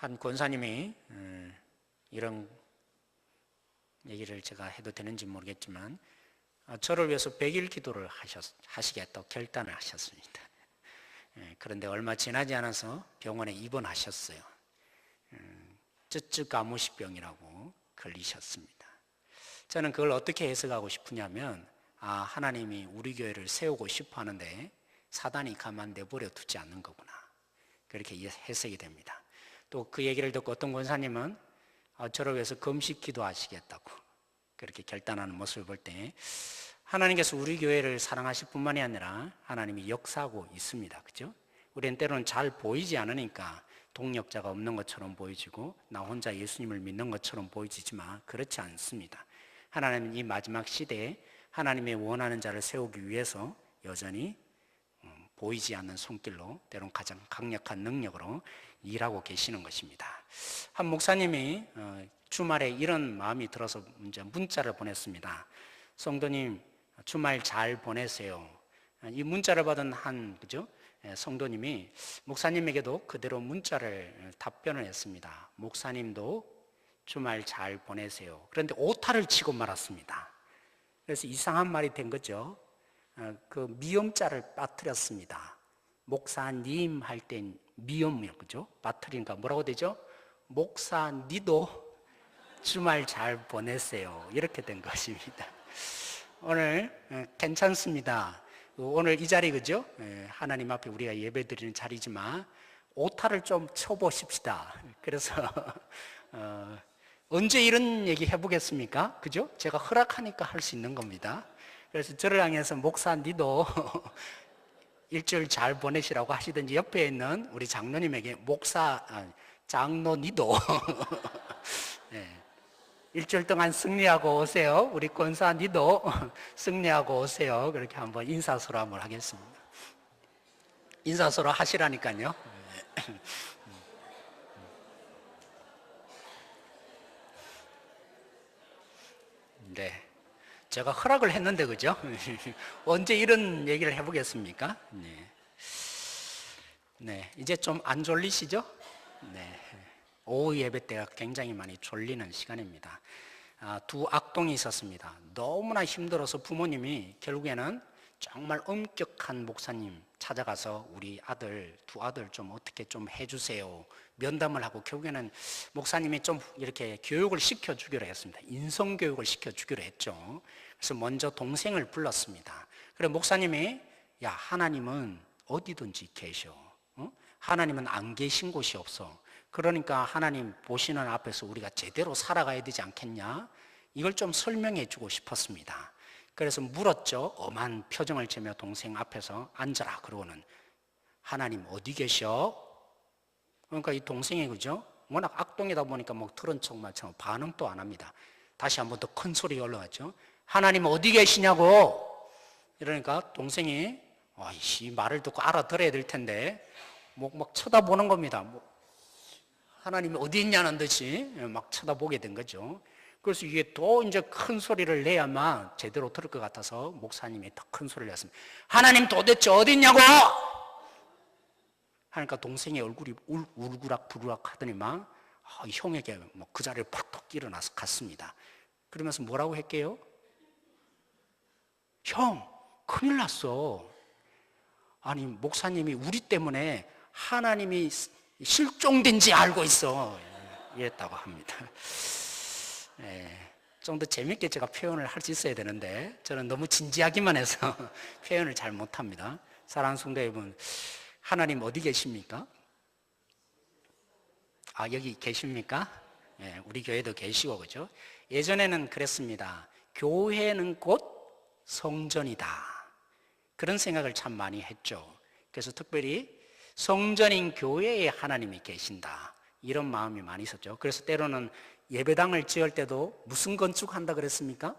한 권사님이 음, 이런 얘기를 제가 해도 되는지 모르겠지만 어, 저를 위해서 100일 기도를 하셨, 하시겠다고 결단을 하셨습니다. 예, 그런데 얼마 지나지 않아서 병원에 입원하셨어요. 음, 쯔쯔 가무시병이라고 걸리셨습니다. 저는 그걸 어떻게 해석하고 싶으냐면 아 하나님이 우리 교회를 세우고 싶어 하는데 사단이 가만 내버려 두지 않는 거구나 그렇게 해석이 됩니다. 또 그 얘기를 듣고 어떤 권사님은 아, 저를 위해서 금식 기도하시겠다고 그렇게 결단하는 모습을 볼 때 하나님께서 우리 교회를 사랑하실 뿐만이 아니라 하나님이 역사하고 있습니다. 그죠? 우리는 때로는 잘 보이지 않으니까 동력자가 없는 것처럼 보이지고 나 혼자 예수님을 믿는 것처럼 보이지만 그렇지 않습니다. 하나님은 이 마지막 시대에 하나님의 원하는 자를 세우기 위해서 여전히 음, 보이지 않는 손길로 때론 가장 강력한 능력으로 일하고 계시는 것입니다. 한 목사님이 어, 주말에 이런 마음이 들어서 문자를 보냈습니다. 성도님 주말 잘 보내세요. 이 문자를 받은 한 그죠? 예, 성도님이 목사님에게도 그대로 문자를 답변을 했습니다. 목사님도 주말 잘 보내세요. 그런데 오타를 치고 말았습니다. 그래서 이상한 말이 된 거죠. 어, 그 미음자를 빠뜨렸습니다. 목사님 할 땐 미음이요, 그죠? 빠뜨리니까 뭐라고 되죠? 목사 니도 주말 잘 보내세요. 이렇게 된 것입니다. 오늘 어, 괜찮습니다. 오늘 이 자리 그죠? 예, 하나님 앞에 우리가 예배 드리는 자리지만 오타를 좀 쳐보십시다. 그래서 어, 언제 이런 얘기 해보겠습니까? 그죠? 제가 허락하니까 할 수 있는 겁니다. 그래서 저를 향해서 목사 니도 일주일 잘 보내시라고 하시든지 옆에 있는 우리 장로님에게 목사 아, 장로 니도 네. 일주일 동안 승리하고 오세요. 우리 권사 니도 승리하고 오세요. 그렇게 한번 인사서로 한번 하겠습니다. 인사서로 하시라니까요. 네. 제가 허락을 했는데, 그죠? 언제 이런 얘기를 해보겠습니까? 네. 네. 이제 좀 안 졸리시죠? 네. 오후 예배 때가 굉장히 많이 졸리는 시간입니다. 아, 두 악동이 있었습니다. 너무나 힘들어서 부모님이 결국에는 정말 엄격한 목사님 찾아가서 우리 아들, 두 아들 좀 어떻게 좀 해주세요. 면담을 하고 결국에는 목사님이 좀 이렇게 교육을 시켜주기로 했습니다. 인성 교육을 시켜주기로 했죠. 그래서 먼저 동생을 불렀습니다. 그래 목사님이 야 하나님은 어디든지 계셔. 어? 하나님은 안 계신 곳이 없어. 그러니까 하나님 보시는 앞에서 우리가 제대로 살아가야 되지 않겠냐? 이걸 좀 설명해 주고 싶었습니다. 그래서 물었죠. 엄한 표정을 지며 동생 앞에서 앉아라. 그러고는 하나님 어디 계셔? 그러니까 이 동생이 그죠? 워낙 악동이다 보니까 뭐 들은 척만 참 반응도 안 합니다. 다시 한 번 더 큰 소리 올라갔죠. 하나님 어디 계시냐고. 이러니까 동생이 아이씨 말을 듣고 알아들어야 될 텐데 뭐 막 쳐다보는 겁니다. 뭐 하나님이 어디 있냐는 듯이 막 쳐다보게 된 거죠. 그래서 이게 또 이제 큰 소리를 내야만 제대로 들을 것 같아서 목사님이 더 큰 소리를 냈습니다. 하나님 도대체 어디 있냐고! 하니까 동생의 얼굴이 울, 울구락 부르락 하더니만 아, 형에게 뭐 그 자리를 팍팍 일어나서 갔습니다. 그러면서 뭐라고 했게요? 형, 큰일 났어. 아니, 목사님이 우리 때문에 하나님이 실종된 지 알고 있어. 이랬다고 합니다. 예, 좀더 재밌게 제가 표현을 할 수 있어야 되는데 저는 너무 진지하기만 해서 표현을 잘 못합니다. 사랑하는 성도 여러분, 하나님 어디 계십니까? 아, 여기 계십니까? 예, 우리 교회도 계시고, 그죠? 예전에는 그랬습니다. 교회는 곧 성전이다. 그런 생각을 참 많이 했죠. 그래서 특별히 성전인 교회에 하나님이 계신다. 이런 마음이 많이 있었죠. 그래서 때로는 예배당을 지을 때도 무슨 건축 한다 그랬습니까?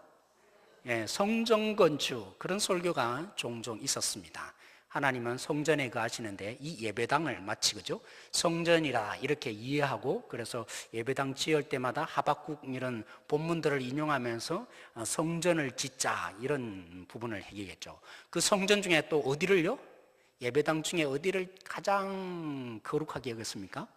예, 성전 건축 그런 설교가 종종 있었습니다. 하나님은 성전에 거하시는데 이 예배당을 마치 그죠? 성전이라 이렇게 이해하고 그래서 예배당 지을 때마다 하박국 이런 본문들을 인용하면서 어, 성전을 짓자 이런 부분을 얘기했죠. 그 성전 중에 또 어디를요? 예배당 중에 어디를 가장 거룩하게 여겼습니까?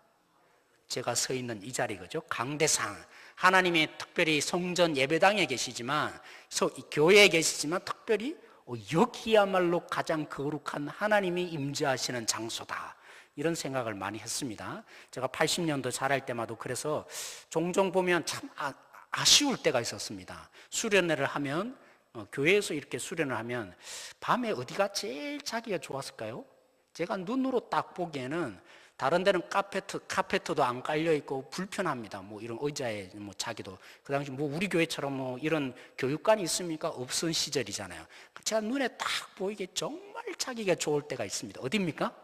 제가 서 있는 이 자리 그죠? 강대상 하나님이 특별히 성전 예배당에 계시지만 서, 교회에 계시지만 특별히 어, 여기야말로 가장 거룩한 하나님이 임재하시는 장소다. 이런 생각을 많이 했습니다. 제가 80년도 자랄 때마다 그래서 종종 보면 참 아, 아쉬울 때가 있었습니다. 수련회를 하면 어, 교회에서 이렇게 수련을 하면 밤에 어디가 제일 자기가 좋았을까요? 제가 눈으로 딱 보기에는 다른 데는 카페트, 카페트도 안 깔려 있고 불편합니다. 뭐 이런 의자에 뭐 자기도 그 당시 뭐 우리 교회처럼 뭐 이런 교육관이 있습니까? 없은 시절이잖아요. 제가 눈에 딱 보이게 정말 자기가 좋을 때가 있습니다. 어디입니까?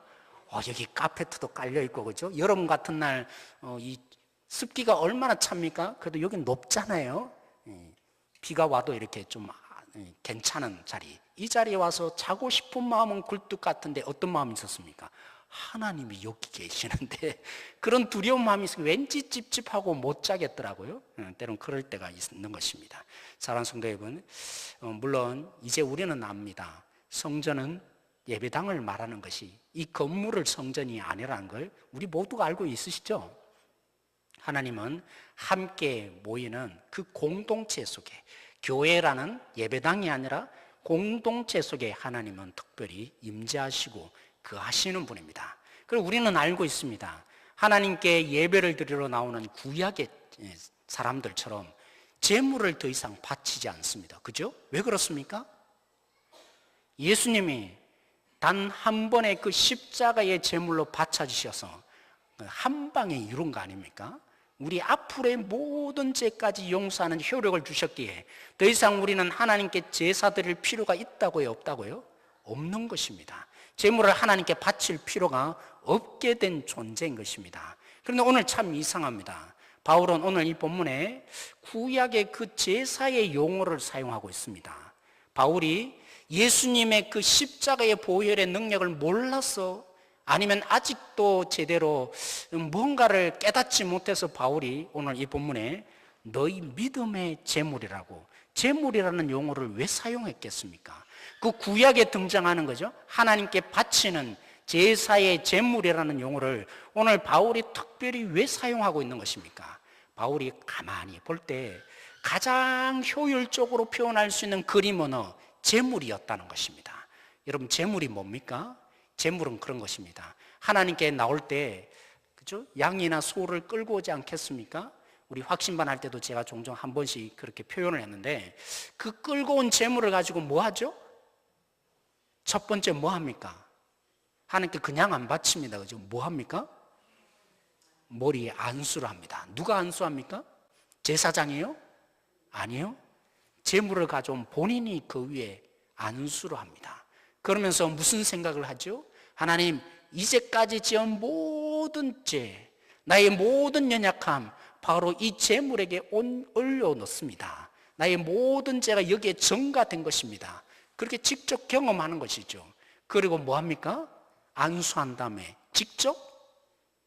어, 여기 카페트도 깔려 있고 그죠? 여름 같은 날 어, 이 습기가 얼마나 찹니까? 그래도 여기 높잖아요. 예, 비가 와도 이렇게 좀 아, 예, 괜찮은 자리. 이 자리에 와서 자고 싶은 마음은 굴뚝 같은데 어떤 마음이 있었습니까? 하나님이 여기 계시는데 그런 두려운 마음이 있으면 왠지 찝찝하고 못 자겠더라고요. 예, 때론 그럴 때가 있는 것입니다. 사랑하는 성도 여러분, 어, 물론 이제 우리는 압니다. 성전은 예배당을 말하는 것이 이 건물을 성전이 아니라는 걸 우리 모두가 알고 있으시죠? 하나님은 함께 모이는 그 공동체 속에 교회라는 예배당이 아니라 공동체 속에 하나님은 특별히 임재하시고 그 하시는 분입니다. 그리고 우리는 알고 있습니다. 하나님께 예배를 드리러 나오는 구약의 사람들처럼 재물을 더 이상 바치지 않습니다. 그죠? 왜 그렇습니까? 예수님이 단 한 번의 그 십자가의 제물로 바쳐주셔서 한 방에 이룬 거 아닙니까? 우리 앞으로의 모든 죄까지 용서하는 효력을 주셨기에 더 이상 우리는 하나님께 제사 드릴 필요가 있다고요? 없다고요? 없는 것입니다. 제물을 하나님께 바칠 필요가 없게 된 존재인 것입니다. 그런데 오늘 참 이상합니다. 바울은 오늘 이 본문에 구약의 그 제사의 용어를 사용하고 있습니다. 바울이 예수님의 그 십자가의 보혈의 능력을 몰라서 아니면 아직도 제대로 뭔가를 깨닫지 못해서 바울이 오늘 이 본문에 너희 믿음의 제물이라고 제물이라는 용어를 왜 사용했겠습니까? 그 구약에 등장하는 거죠. 하나님께 바치는 제사의 제물이라는 용어를 오늘 바울이 특별히 왜 사용하고 있는 것입니까? 바울이 가만히 볼 때 가장 효율적으로 표현할 수 있는 그림은 제물이었다는 것입니다. 여러분 제물이 뭡니까? 제물은 그런 것입니다. 하나님께 나올 때 그죠? 양이나 소를 끌고 오지 않겠습니까? 우리 확신반 할 때도 제가 종종 한 번씩 그렇게 표현을 했는데 그 끌고 온 재물을 가지고 뭐 하죠? 첫 번째 뭐 합니까? 하나님께 그냥 안 바칩니다. 그죠? 뭐 합니까? 머리에 안수를 합니다. 누가 안수합니까? 제사장이요? 아니요. 재물을 가져온 본인이 그 위에 안수를 합니다. 그러면서 무슨 생각을 하죠? 하나님, 이제까지 지은 모든 죄, 나의 모든 연약함, 바로 이 재물에게 올려놓습니다. 나의 모든 죄가 여기에 증가된 것입니다. 그렇게 직접 경험하는 것이죠. 그리고 뭐 합니까? 안수한 다음에 직접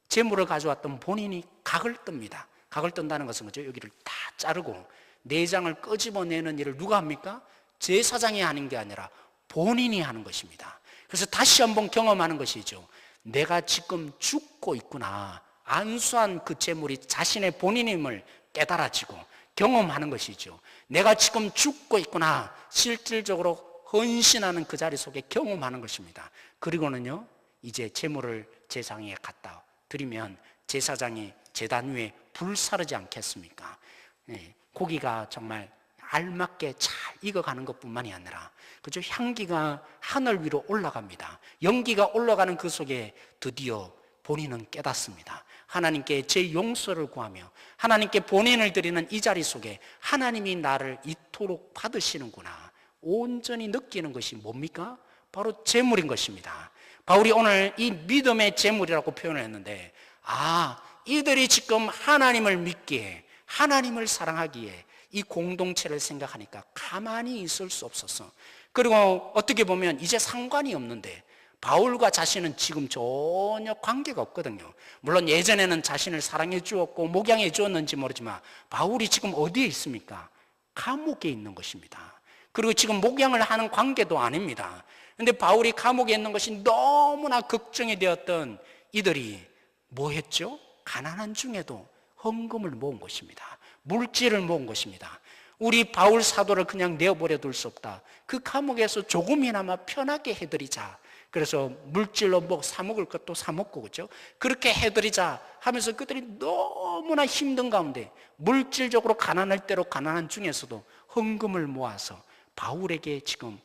재물을 가져왔던 본인이 각을 뜹니다. 각을 뜬다는 것은 뭐죠? 여기를 다 자르고 내장을 끄집어내는 일을 누가 합니까? 제사장이 하는 게 아니라 본인이 하는 것입니다. 그래서 다시 한번 경험하는 것이죠. 내가 지금 죽고 있구나. 안수한 그 재물이 자신의 본인임을 깨달아지고 경험하는 것이죠. 내가 지금 죽고 있구나. 실질적으로 헌신하는 그 자리 속에 경험하는 것입니다. 그리고는요, 이제 재물을 제상에 갖다 드리면 제사장이 제단 위에 불사르지 않겠습니까? 네, 고기가 정말 알맞게 잘 익어가는 것 뿐만이 아니라, 그죠? 향기가 하늘 위로 올라갑니다. 연기가 올라가는 그 속에 드디어 본인은 깨닫습니다. 하나님께 제 용서를 구하며 하나님께 본인을 드리는 이 자리 속에 하나님이 나를 이토록 받으시는구나. 온전히 느끼는 것이 뭡니까? 바로 재물인 것입니다. 바울이 오늘 이 믿음의 재물이라고 표현을 했는데, 아, 이들이 지금 하나님을 믿기에, 하나님을 사랑하기에 이 공동체를 생각하니까 가만히 있을 수 없어서. 그리고 어떻게 보면 이제 상관이 없는데, 바울과 자신은 지금 전혀 관계가 없거든요. 물론 예전에는 자신을 사랑해 주었고 목양해 주었는지 모르지만 바울이 지금 어디에 있습니까? 감옥에 있는 것입니다. 그리고 지금 목양을 하는 관계도 아닙니다. 근데 바울이 감옥에 있는 것이 너무나 걱정이 되었던 이들이 뭐 했죠? 가난한 중에도 헌금을 모은 것입니다. 물질을 모은 것입니다. 우리 바울 사도를 그냥 내어버려 둘 수 없다. 그 감옥에서 조금이나마 편하게 해드리자. 그래서 물질로 뭐 사먹을 것도 사먹고 그죠? 그렇게 해드리자 하면서 그들이 너무나 힘든 가운데 물질적으로 가난할 대로 가난한 중에서도 헌금을 모아서 바울에게 지금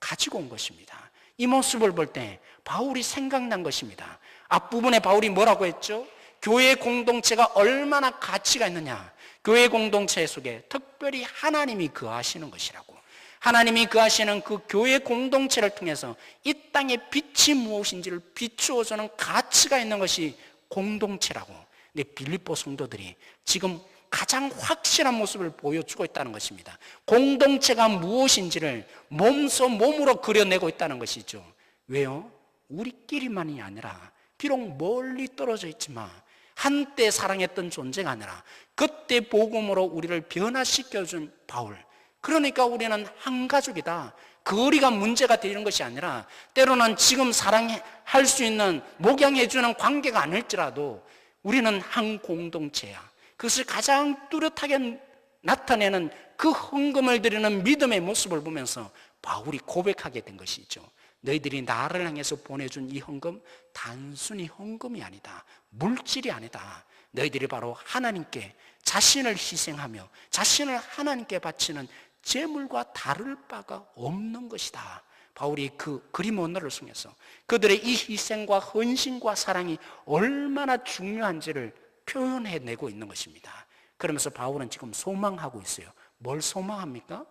가지고 온 것입니다. 이 모습을 볼 때 바울이 생각난 것입니다. 앞부분에 바울이 뭐라고 했죠? 교회 공동체가 얼마나 가치가 있느냐. 교회 공동체 속에 특별히 하나님이 거하시는 것이라고. 하나님이 거하시는 그 교회 공동체를 통해서 이 땅의 빛이 무엇인지를 비추어주는 가치가 있는 것이 공동체라고. 근데 빌립보 성도들이 지금 가장 확실한 모습을 보여주고 있다는 것입니다. 공동체가 무엇인지를 몸소 몸으로 그려내고 있다는 것이죠. 왜요? 우리끼리만이 아니라 비록 멀리 떨어져 있지만 한때 사랑했던 존재가 아니라 그때 복음으로 우리를 변화시켜 준 바울. 그러니까 우리는 한 가족이다. 거리가 문제가 되는 것이 아니라 때로는 지금 사랑할 수 있는 목양해 주는 관계가 아닐지라도 우리는 한 공동체야. 그것을 가장 뚜렷하게 나타내는 그 헌금을 드리는 믿음의 모습을 보면서 바울이 고백하게 된 것이죠. 너희들이 나를 향해서 보내준 이 헌금 단순히 헌금이 아니다. 물질이 아니다. 너희들이 바로 하나님께 자신을 희생하며 자신을 하나님께 바치는 재물과 다를 바가 없는 것이다. 바울이 그 그림 언어를 통해서 그들의 이 희생과 헌신과 사랑이 얼마나 중요한지를 표현해내고 있는 것입니다. 그러면서 바울은 지금 소망하고 있어요. 뭘 소망합니까?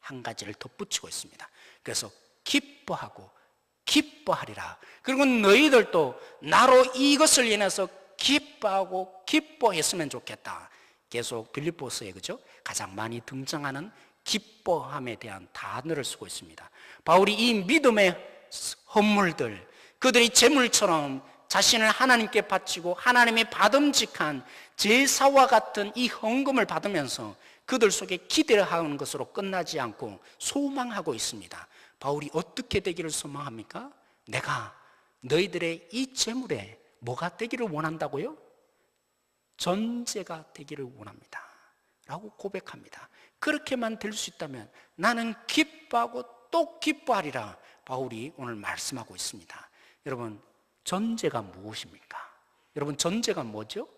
한 가지를 덧붙이고 있습니다. 그래서 기뻐하고 기뻐하리라. 그리고 너희들도 나로 이것을 인해서 기뻐하고 기뻐했으면 좋겠다. 계속 빌립보스에 그죠? 가장 많이 등장하는 기뻐함에 대한 단어를 쓰고 있습니다. 바울이 이 믿음의 헌물들, 그들이 재물처럼 자신을 하나님께 바치고 하나님의 받음직한 제사와 같은 이 헌금을 받으면서 그들 속에 기대를 하는 것으로 끝나지 않고 소망하고 있습니다. 바울이 어떻게 되기를 소망합니까? 내가 너희들의 이 재물에 뭐가 되기를 원한다고요? 전제가 되기를 원합니다. 라고 고백합니다. 그렇게만 될 수 있다면 나는 기뻐하고 또 기뻐하리라. 바울이 오늘 말씀하고 있습니다. 여러분, 전제가 무엇입니까? 여러분, 전제가 뭐죠?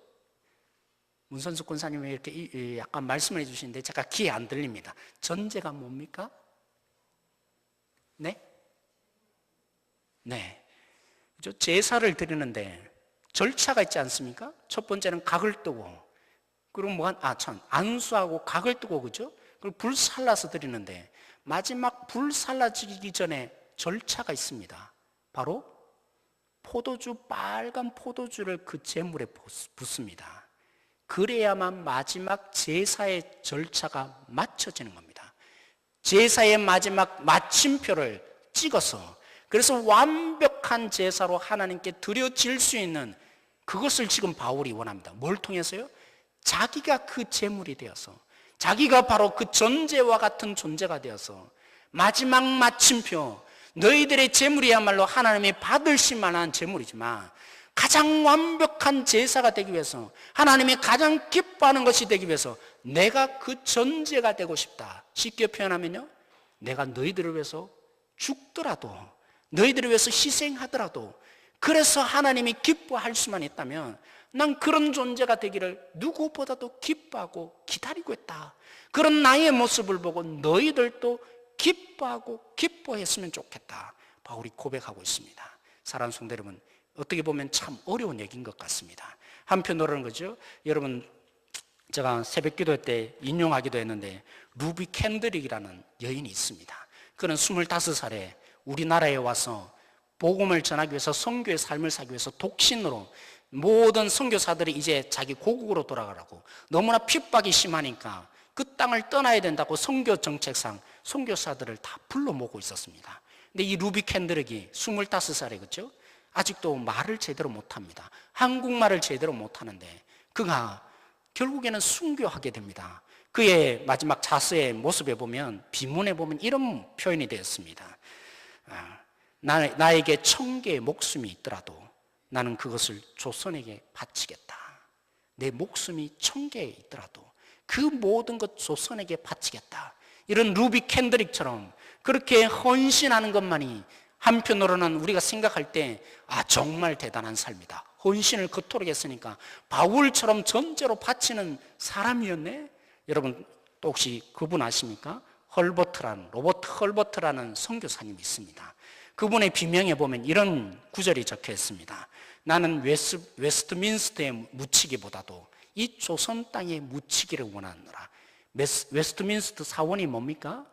문선수 권사님이 이렇게 약간 말씀을 해주시는데 제가 귀에 안 들립니다. 전제가 뭡니까? 네? 네. 제사를 드리는데 절차가 있지 않습니까? 첫 번째는 각을 뜨고, 그리고 뭐, 아, 참, 안수하고 각을 뜨고, 그죠? 그리고 불 살라서 드리는데, 마지막 불 살라지기 전에 절차가 있습니다. 바로 포도주, 빨간 포도주를 그 재물에 붓습니다. 그래야만 마지막 제사의 절차가 맞춰지는 겁니다. 제사의 마지막 마침표를 찍어서 그래서 완벽한 제사로 하나님께 드려질 수 있는 그것을 지금 바울이 원합니다. 뭘 통해서요? 자기가 그 제물이 되어서 자기가 바로 그 전제와 같은 존재가 되어서 마지막 마침표 너희들의 제물이야말로 하나님이 받으실 만한 제물이지만 가장 완벽한 제사가 되기 위해서 하나님이 가장 기뻐하는 것이 되기 위해서 내가 그 전제가 되고 싶다. 쉽게 표현하면요. 내가 너희들을 위해서 죽더라도 너희들을 위해서 희생하더라도 그래서 하나님이 기뻐할 수만 있다면 난 그런 존재가 되기를 누구보다도 기뻐하고 기다리고 있다. 그런 나의 모습을 보고 너희들도 기뻐하고 기뻐했으면 좋겠다. 바울이 고백하고 있습니다. 사랑하는 성도 여러분, 어떻게 보면 참 어려운 얘기인 것 같습니다. 한편으로는 거죠. 여러분, 제가 새벽 기도 때 인용하기도 했는데, 루비 캔드릭이라는 여인이 있습니다. 그는 25살에 우리나라에 와서 복음을 전하기 위해서 성교의 삶을 살기 위해서 독신으로 모든 선교사들이 이제 자기 고국으로 돌아가라고 너무나 핍박이 심하니까 그 땅을 떠나야 된다고 선교 정책상 선교사들을 다 불러 모으고 있었습니다. 근데 이 루비 캔드릭이 25살에 그죠? 아직도 말을 제대로 못 합니다. 한국말을 제대로 못 하는데 그가 결국에는 순교하게 됩니다. 그의 마지막 자서의 모습에 보면 비문에 보면 이런 표현이 되었습니다. 아, 나, 나에게 천 개의 목숨이 있더라도 나는 그것을 조선에게 바치겠다. 내 목숨이 천 개에 있더라도 그 모든 것 조선에게 바치겠다. 이런 루비 캔드릭처럼 그렇게 헌신하는 것만이 한편으로는 우리가 생각할 때, 아, 정말 대단한 삶이다. 헌신을 그토록 했으니까 바울처럼 전제로 바치는 사람이었네? 여러분, 또 혹시 그분 아십니까? 헐버트라는, 로버트 헐버트라는 선교사님이 있습니다. 그분의 비명에 보면 이런 구절이 적혀 있습니다. 나는 웨스, 웨스트민스터에 묻히기보다도 이 조선 땅에 묻히기를 원하노라. 웨스, 웨스트민스터 사원이 뭡니까?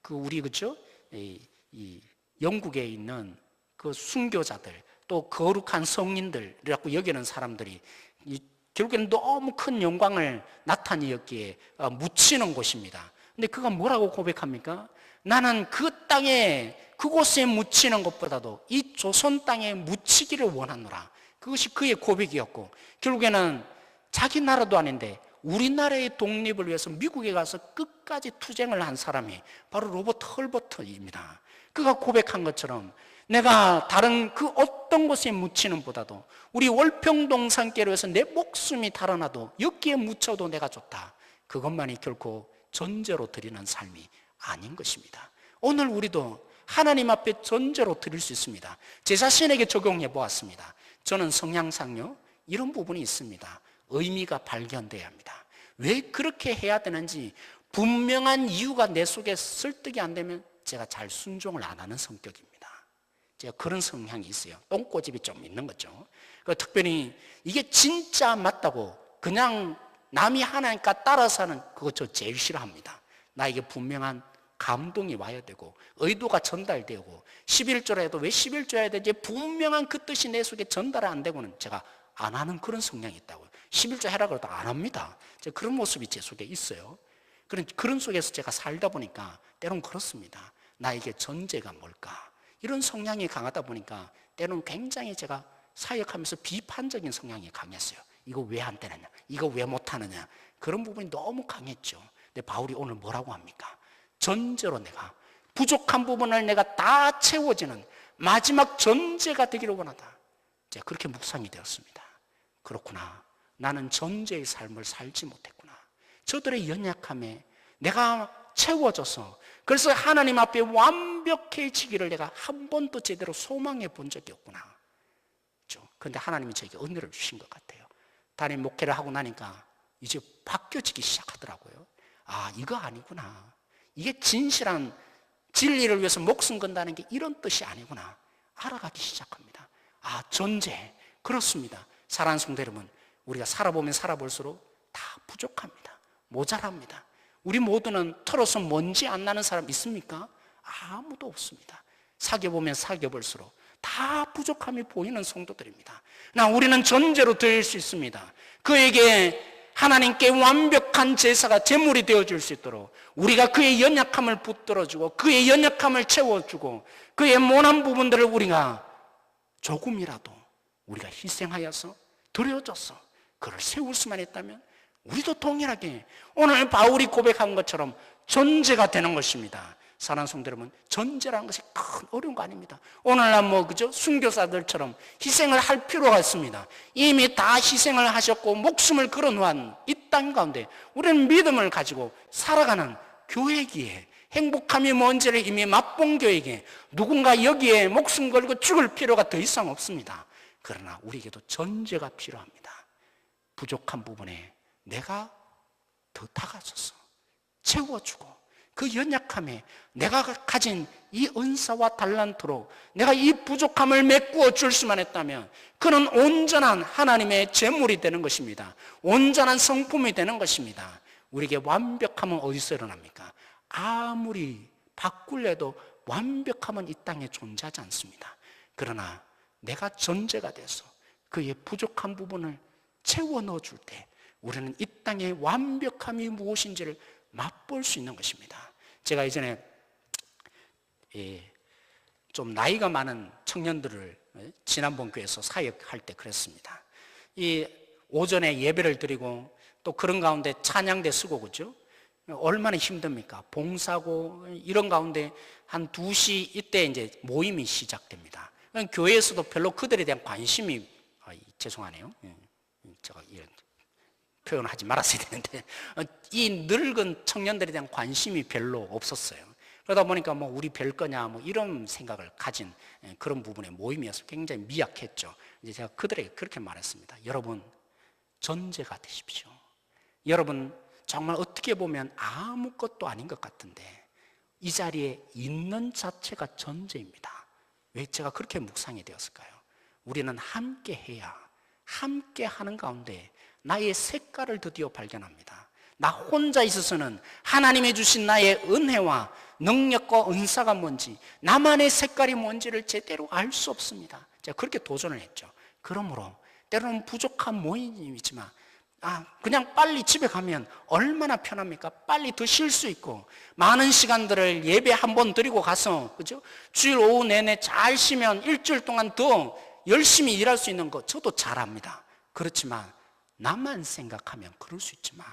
그 우리 그죠? 이, 이 영국에 있는 그 순교자들 또 거룩한 성인들이라고 여기는 사람들이 이, 결국에는 너무 큰 영광을 나타내었기에 어, 묻히는 곳입니다. 근데 그가 뭐라고 고백합니까? 나는 그 땅에 그곳에 묻히는 것보다도 이 조선 땅에 묻히기를 원하노라. 그것이 그의 고백이었고 결국에는 자기 나라도 아닌데 우리나라의 독립을 위해서 미국에 가서 끝까지 투쟁을 한 사람이 바로 로버트 헐버트입니다. 그가 고백한 것처럼 내가 다른 그 어떤 곳에 묻히는 보다도 우리 월평동 산께로해서 내 목숨이 달아나도 여기에 묻혀도 내가 좋다. 그것만이 결코 전제로 드리는 삶이 아닌 것입니다. 오늘 우리도 하나님 앞에 전제로 드릴 수 있습니다. 제 자신에게 적용해 보았습니다. 저는 성향상요, 이런 부분이 있습니다. 의미가 발견돼야 합니다. 왜 그렇게 해야 되는지 분명한 이유가 내 속에 설득이 안 되면 제가 잘 순종을 안 하는 성격입니다. 제가 그런 성향이 있어요. 똥꼬집이 좀 있는 거죠. 그 특별히 이게 진짜 맞다고 그냥 남이 하나니까 따라서 하는 그거 저 제일 싫어합니다. 나에게 분명한 감동이 와야 되고 의도가 전달되고 11조라 해도 왜 11조 해야 되지? 분명한 그 뜻이 내 속에 전달 안 되고는 제가 안 하는 그런 성향이 있다고요. 11조 해라 그래도 안 합니다. 그런 모습이 제 속에 있어요. 그런, 그런 속에서 제가 살다 보니까 때론 그렇습니다. 나에게 전제가 뭘까? 이런 성향이 강하다 보니까 때론 굉장히 제가 사역하면서 비판적인 성향이 강했어요. 이거 왜 안 되느냐? 이거 왜 못하느냐? 그런 부분이 너무 강했죠. 근데 바울이 오늘 뭐라고 합니까? 전제로 내가 부족한 부분을 내가 다 채워지는 마지막 전제가 되기를 원한다. 제가 그렇게 묵상이 되었습니다. 그렇구나. 나는 전제의 삶을 살지 못했구나. 저들의 연약함에 내가 채워져서 그래서 하나님 앞에 완벽해지기를 내가 한 번도 제대로 소망해 본 적이 없구나. 그런데 하나님이 저에게 은혜를 주신 것 같아요. 담임 목회를 하고 나니까 이제 바뀌어지기 시작하더라고요. 아, 이거 아니구나. 이게 진실한 진리를 위해서 목숨 건다는 게 이런 뜻이 아니구나. 알아가기 시작합니다. 아, 존재. 그렇습니다. 사랑하는 성도 여러분, 우리가 살아보면 살아볼수록 다 부족합니다. 모자랍니다. 우리 모두는 털어서 먼지 안 나는 사람 있습니까? 아무도 없습니다. 사귀어보면 사귀어볼수록 다 부족함이 보이는 성도들입니다. 나 우리는 전제로 드릴 수 있습니다. 그에게 하나님께 완벽한 제사가 제물이 되어줄 수 있도록 우리가 그의 연약함을 붙들어주고 그의 연약함을 채워주고 그의 모난 부분들을 우리가 조금이라도 우리가 희생하여서 드려줘서 그를 세울 수만 있다면 우리도 동일하게 오늘 바울이 고백한 것처럼 존재가 되는 것입니다. 사랑하는 성도 여러분, 전제라는 것이 큰 어려운 거 아닙니다. 오늘날 뭐, 그죠? 순교사들처럼 희생을 할 필요가 있습니다. 이미 다 희생을 하셨고, 목숨을 걸어 놓은 이 땅 가운데 우리는 믿음을 가지고 살아가는 교회기에 행복함이 뭔지를 이미 맛본 교회기에 누군가 여기에 목숨 걸고 죽을 필요가 더 이상 없습니다. 그러나 우리에게도 전제가 필요합니다. 부족한 부분에 내가 더 다가서서 채워주고 그 연약함에 내가 가진 이 은사와 달란트로 내가 이 부족함을 메꾸어 줄 수만 했다면 그는 온전한 하나님의 제물이 되는 것입니다. 온전한 성품이 되는 것입니다. 우리에게 완벽함은 어디서 일어납니까? 아무리 바꿀래도 완벽함은 이 땅에 존재하지 않습니다. 그러나 내가 존재가 돼서 그의 부족한 부분을 채워 넣어 줄 때 우리는 이 땅의 완벽함이 무엇인지를 맛볼 수 있는 것입니다. 제가 이전에 예, 좀 나이가 많은 청년들을 예, 지난번 교회에서 사역할 때 그랬습니다. 이 오전에 예배를 드리고 또 그런 가운데 찬양대 쓰고 그죠? 얼마나 힘듭니까? 봉사고 이런 가운데 한 2시 이때 이제 모임이 시작됩니다. 교회에서도 별로 그들에 대한 관심이 아, 죄송하네요. 예, 제가 이런 표현하지 말았어야 되는데 어, 이 늙은 청년들에 대한 관심이 별로 없었어요. 그러다 보니까 뭐 우리 별 거냐 뭐 이런 생각을 가진 예, 그런 부분의 모임이어서 굉장히 미약했죠. 이제 제가 그들에게 그렇게 말했습니다. 여러분 전제가 되십시오. 여러분 정말 어떻게 보면 아무것도 아닌 것 같은데 이 자리에 있는 자체가 전제입니다. 왜 제가 그렇게 묵상이 되었을까요? 우리는 함께 해야 함께 하는 가운데 나의 색깔을 드디어 발견합니다. 나 혼자 있어서는 하나님이 주신 나의 은혜와 능력과 은사가 뭔지, 나만의 색깔이 뭔지를 제대로 알 수 없습니다. 제가 그렇게 도전을 했죠. 그러므로 때로는 부족한 모임이지만, 아, 그냥 빨리 집에 가면 얼마나 편합니까? 빨리 더쉴수 있고, 많은 시간들을 예배 한 번 드리고 가서, 그죠? 주일 오후 내내 잘 쉬면 일주일 동안 더 열심히 일할 수 있는 거 저도 잘 압니다. 그렇지만, 나만 생각하면 그럴 수 있지만,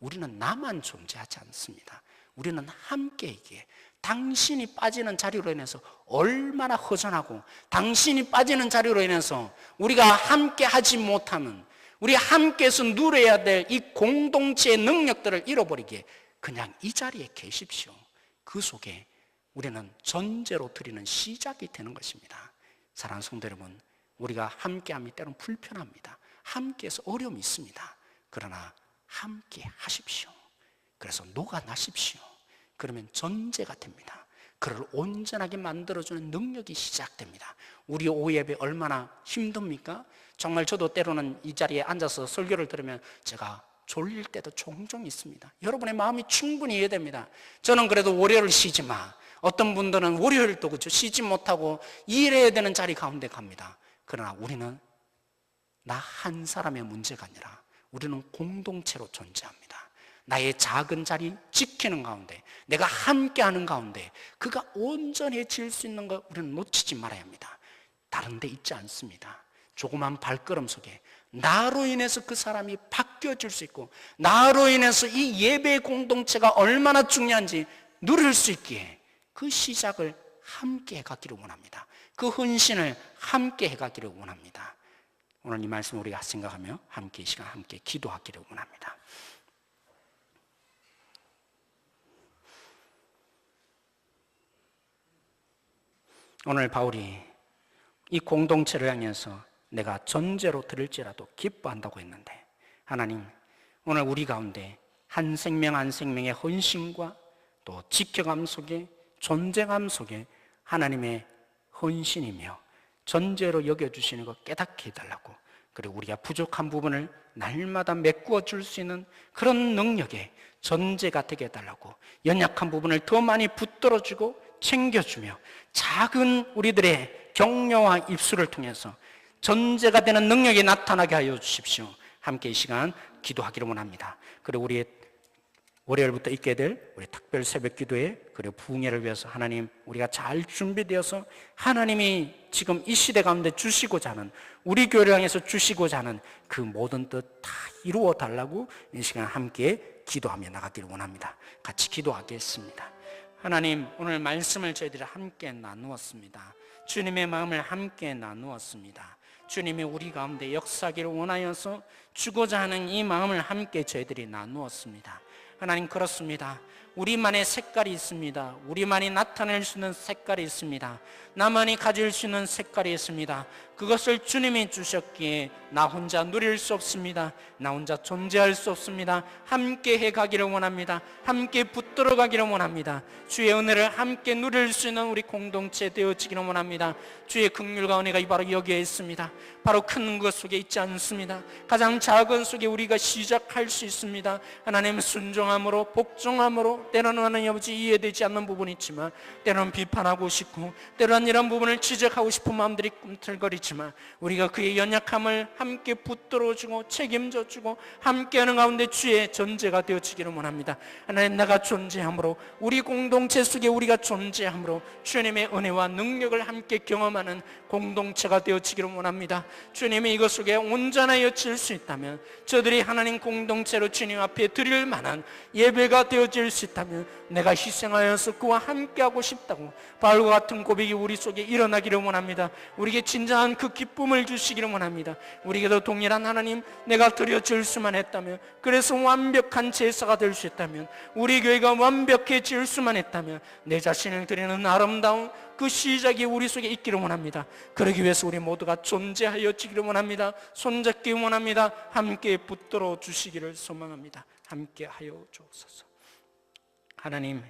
우리는 나만 존재하지 않습니다. 우리는 함께이기에 당신이 빠지는 자리로 인해서 얼마나 허전하고 당신이 빠지는 자리로 인해서 우리가 함께 하지 못하는 우리 함께해서 누려야 될 이 공동체의 능력들을 잃어버리기에 그냥 이 자리에 계십시오. 그 속에 우리는 전제로 드리는 시작이 되는 것입니다. 사랑하는 성도 여러분, 우리가 함께함이 때로는 불편합니다. 함께해서 어려움이 있습니다. 그러나 함께 하십시오. 그래서 녹아나십시오. 그러면 전제가 됩니다. 그를 온전하게 만들어주는 능력이 시작됩니다. 우리 오예배 얼마나 힘듭니까? 정말 저도 때로는 이 자리에 앉아서 설교를 들으면 제가 졸릴 때도 종종 있습니다. 여러분의 마음이 충분히 이해됩니다. 저는 그래도 월요일 쉬지 마. 어떤 분들은 월요일도 그죠. 쉬지 못하고 일해야 되는 자리 가운데 갑니다. 그러나 우리는 나 한 사람의 문제가 아니라 우리는 공동체로 존재합니다. 나의 작은 자리 지키는 가운데, 내가 함께 하는 가운데, 그가 온전해질 수 있는 것 우리는 놓치지 말아야 합니다. 다른 데 있지 않습니다. 조그만 발걸음 속에 나로 인해서 그 사람이 바뀌어질 수 있고, 나로 인해서 이 예배 공동체가 얼마나 중요한지 누릴 수 있기에 그 시작을 함께 해가기를 원합니다. 그 헌신을 함께 해가기를 원합니다. 오늘 이 말씀 우리가 생각하며 함께 이 시간 함께 기도하기를 원합니다. 오늘 바울이 이 공동체를 향해서 내가 전제로 들을지라도 기뻐한다고 했는데 하나님 오늘 우리 가운데 한 생명 한 생명의 헌신과 또 지켜감 속에 존재감 속에 하나님의 헌신이며 전제로 여겨주시는 것 깨닫게 해달라고 그리고 우리가 부족한 부분을 날마다 메꾸어 줄 수 있는 그런 능력에 전제가 되게 해달라고 연약한 부분을 더 많이 붙들어 주고 챙겨주며 작은 우리들의 격려와 입술을 통해서 전제가 되는 능력이 나타나게 하여 주십시오. 함께 이 시간 기도하기를 원합니다. 그리고 우리의 월요일부터 있게 될 우리 특별 새벽 기도에 그리고 부흥회를 위해서 하나님 우리가 잘 준비되어서 하나님이 지금 이 시대 가운데 주시고자 하는 우리 교회를 향해서 주시고자 하는 그 모든 뜻 다 이루어 달라고 이 시간 함께 기도하며 나가기를 원합니다. 같이 기도하겠습니다. 하나님 오늘 말씀을 저희들이 함께 나누었습니다. 주님의 마음을 함께 나누었습니다. 주님이 우리 가운데 역사기를 원하여서 주고자 하는 이 마음을 함께 저희들이 나누었습니다. 하나님 그렇습니다. 우리만의 색깔이 있습니다. 우리만이 나타낼 수 있는 색깔이 있습니다. 나만이 가질 수 있는 색깔이 있습니다. 그것을 주님이 주셨기에 나 혼자 누릴 수 없습니다. 나 혼자 존재할 수 없습니다. 함께 해 가기를 원합니다. 함께 붙들어 가기를 원합니다. 주의 은혜를 함께 누릴 수 있는 우리 공동체 되어지기를 원합니다. 주의 극률과 은혜가 바로 여기에 있습니다. 바로 큰 것 속에 있지 않습니다. 가장 작은 속에 우리가 시작할 수 있습니다. 하나님 순종함으로 복종함으로 때로는 하나님 아버지 이해되지 않는 부분이 있지만 때로는 비판하고 싶고 때로는 이런 부분을 지적하고 싶은 마음들이 꿈틀거리지만 우리가 그의 연약함을 함께 붙들어주고 책임져주고 함께하는 가운데 주의 전제가 되어지기를 원합니다. 하나님 내가 존재함으로 우리 공동체 속에 우리가 존재함으로 주님의 은혜와 능력을 함께 경험하는 공동체가 되어지기를 원합니다. 주님이 이것 속에 온전하여 질 수 있다면 저들이 하나님 공동체로 주님 앞에 드릴 만한 예배가 되어질 수 있다. 있다면 내가 희생하여서 그와 함께하고 싶다고 바울과 같은 고백이 우리 속에 일어나기를 원합니다. 우리에게 진정한 그 기쁨을 주시기를 원합니다. 우리 에게도 동일한 하나님 내가 드려질 수만 했다면 그래서 완벽한 제사가 될 수 있다면 우리 교회가 완벽해질 수만 했다면 내 자신을 드리는 아름다운 그 시작이 우리 속에 있기를 원합니다. 그러기 위해서 우리 모두가 존재하여 지기를 원합니다. 손잡기 원합니다. 함께 붙들어 주시기를 소망합니다. 함께 하여 주옵소서. 하나님,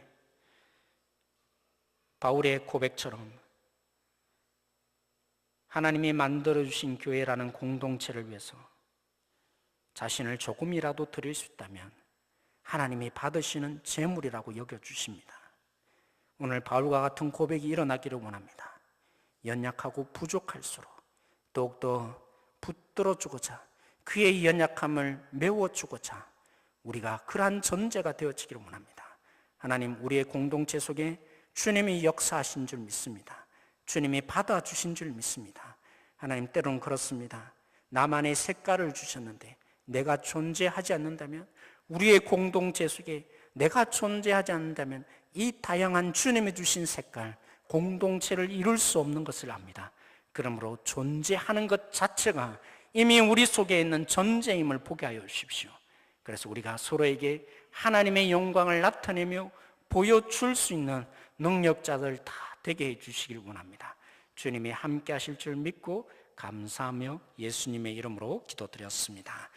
바울의 고백처럼 하나님이 만들어주신 교회라는 공동체를 위해서 자신을 조금이라도 드릴 수 있다면 하나님이 받으시는 재물이라고 여겨주십니다. 오늘 바울과 같은 고백이 일어나기를 원합니다. 연약하고 부족할수록 더욱더 붙들어주고자 그의 연약함을 메워주고자 우리가 그러한 존재가 되어지기를 원합니다. 하나님 우리의 공동체 속에 주님이 역사하신 줄 믿습니다. 주님이 받아주신 줄 믿습니다. 하나님 때로는 그렇습니다. 나만의 색깔을 주셨는데 내가 존재하지 않는다면 우리의 공동체 속에 내가 존재하지 않는다면 이 다양한 주님이 주신 색깔 공동체를 이룰 수 없는 것을 압니다. 그러므로 존재하는 것 자체가 이미 우리 속에 있는 존재임을 보게 하여 주십시오. 그래서 우리가 서로에게 하나님의 영광을 나타내며 보여줄 수 있는 능력자들 다 되게 해 주시길 원합니다. 주님이 함께 하실 줄 믿고 감사하며 예수님의 이름으로 기도드렸습니다.